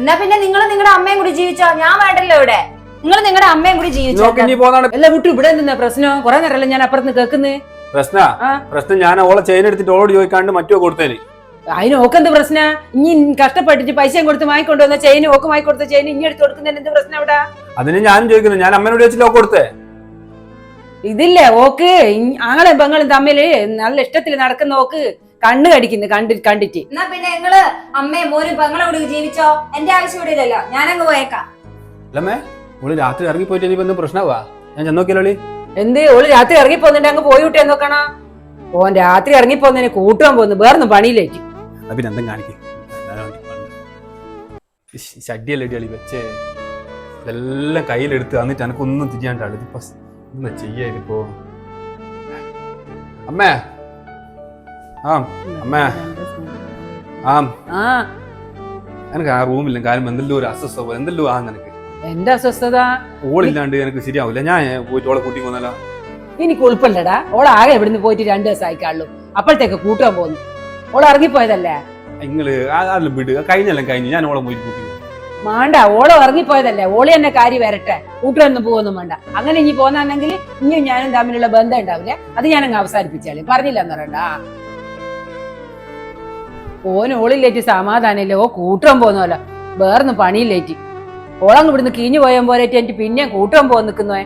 എന്നാ പിന്നെ നിങ്ങൾ നിങ്ങളുടെ അമ്മയും കൂടി ജീവിച്ചോ? ഞാൻ വേണ്ടല്ലോ ഇവിടെ. നിങ്ങൾ നിങ്ങളുടെ അമ്മയും കൂടി ജീവിച്ചോ നോക്ക് ഇനി പോന്നാണ്. അല്ല വിട്ടു ഇവിടെ നിന്നാ പ്രശ്നം? കുറെ നേരമല്ലേ ഞാൻ അപ്പുറത്ത് കേൾക്കുന്നേ? പ്രശ്ന? ആ. പ്രശ്നം ഞാൻ ഓളെ ചെയിൻ എടുത്തിട്ട് ഓളോട് ചോദിക്കാണ്ട് മറ്റോ കൊടുത്തേന്. അതിന് ഓക്കെന്ത് പ്രശ്ന? ഇനി കഷ്ടപ്പെട്ടിട്ട് പൈസയും കൊടുത്ത് വാങ്ങിക്കൊണ്ടുവന്ന ചെയിൻ ഓക്ക് വാങ്ങിക്കൊടുത്ത ചെയിൻ ഇനി എടുത്ത് കൊടുക്കുന്നതിന് എന്ത് പ്രശ്നം അവിടെ? അതിന് ഞാൻ ചോദിക്കുന്നു. ഞാൻ അമ്മനോട് ചോദിച്ചില്ല ഓ കൊടുത്തേ? ഇതില്ലേ ഓക്ക്? ആങ്ങളെ പെങ്ങളും തമ്മിൽ നല്ല ഇഷ്ടത്തിൽ നടക്കുന്ന ഓക്ക് കണ്ണ് കടിക്കുന്നു കണ്ടി കണ്ടിട്ട്. എന്നാ പിന്നെ നിങ്ങൾ അമ്മയും മോനും പെങ്ങളും കൂടി ജീവിച്ചോ? എന്റെ ആവശ്യം ഇവിടെ ഇല്ലല്ലോ. ഞാനങ്ങ് പോയേക്കാം. അല്ലമ്മേ ഓൾ രാത്രി ഇറങ്ങി പോയിട്ട് ഇനിയിപ്പോ എന്ത് പ്രശ്നമാവാ? ഞാൻ ചെന്നോക്കിയല്ലോ എന്ത്? ഓൾ രാത്രി ഇറങ്ങി പോന്നിട്ട് അങ്ങ് പോയി വിട്ടേ നോക്കണ? ഓൻ രാത്രി ഇറങ്ങി പോന്നതിന് കൂട്ടുവാൻ പോന്നു വേറൊന്നും പണിയിലേക്ക് പിന്നെ എന്തും കാണിക്കും. ഷഡിയല്ലേ വെച്ചേ? ഇതെല്ലാം കയ്യിലെടുത്ത് എന്നിട്ട് എനിക്കൊന്നും തിരിയാണ്ടാണ് ഇതിപ്പോ എന്താ ചെയ്യാ ഇപ്പോ അമ്മേ. ആ അമ്മേ. ആ. ആ. എനിക്ക് ആ റൂമില്ല കാര്യം എന്തെല്ലോ ഒരു അസ്വസ്ഥ എന്തെല്ലോ ആ നിനക്ക്. എന്റെ അസ്വസ്ഥത? ഓളില്ലാണ്ട് എനിക്ക് ശരിയാവില്ല ഞാൻ പോയിട്ട് ഓളെ കൂട്ടി പോന്നല്ലോ. എനിക്ക് ഉൾപ്പല്ലടാ. ഓൾ ആകെ ഇവിടുന്ന് പോയിട്ട് രണ്ടു ദിവസം ആയിക്കാളൂ അപ്പോഴത്തേക്ക് കൂട്ടാൻ പോന്നു. ഓൾ ഇറങ്ങിപ്പോയതല്ലേ? നിങ്ങൾ അതെല്ലാം വിട്. കഴിഞ്ഞെല്ലാം കഴിഞ്ഞു. ഞാൻ ഓളെ പോയിട്ട് കൂട്ടി മാണ്ട ഓൾ ഇറങ്ങിപ്പോയതല്ലേ ഓളി തന്നെ കാര്യം വരട്ടെ കൂട്ടിലൊന്നും പോകുന്നു വേണ്ട. അങ്ങനെ ഇനി പോന്നാണെങ്കിൽ ഇനിയും ഞാനും തമ്മിലുള്ള ബന്ധം ഉണ്ടാവില്ല. അത് ഞാനങ്ങ് അവസാനിപ്പിച്ചാളി. പറഞ്ഞില്ല എന്ന് പറയണ്ട. ഓന് ഓളില്ലേറ്റ് സമാധാനമില്ല ഓ കൂട്ടം പോകുന്നല്ലോ വേറൊന്നും പണിയില്ലേറ്റ്. ഓളങ്ങ് ഇവിടുന്ന് കിഞ്ഞു പോയാൻ പോരേറ്റ് എനിക്ക് പിന്നെ കൂട്ടം പോകാൻ നിൽക്കുന്നേ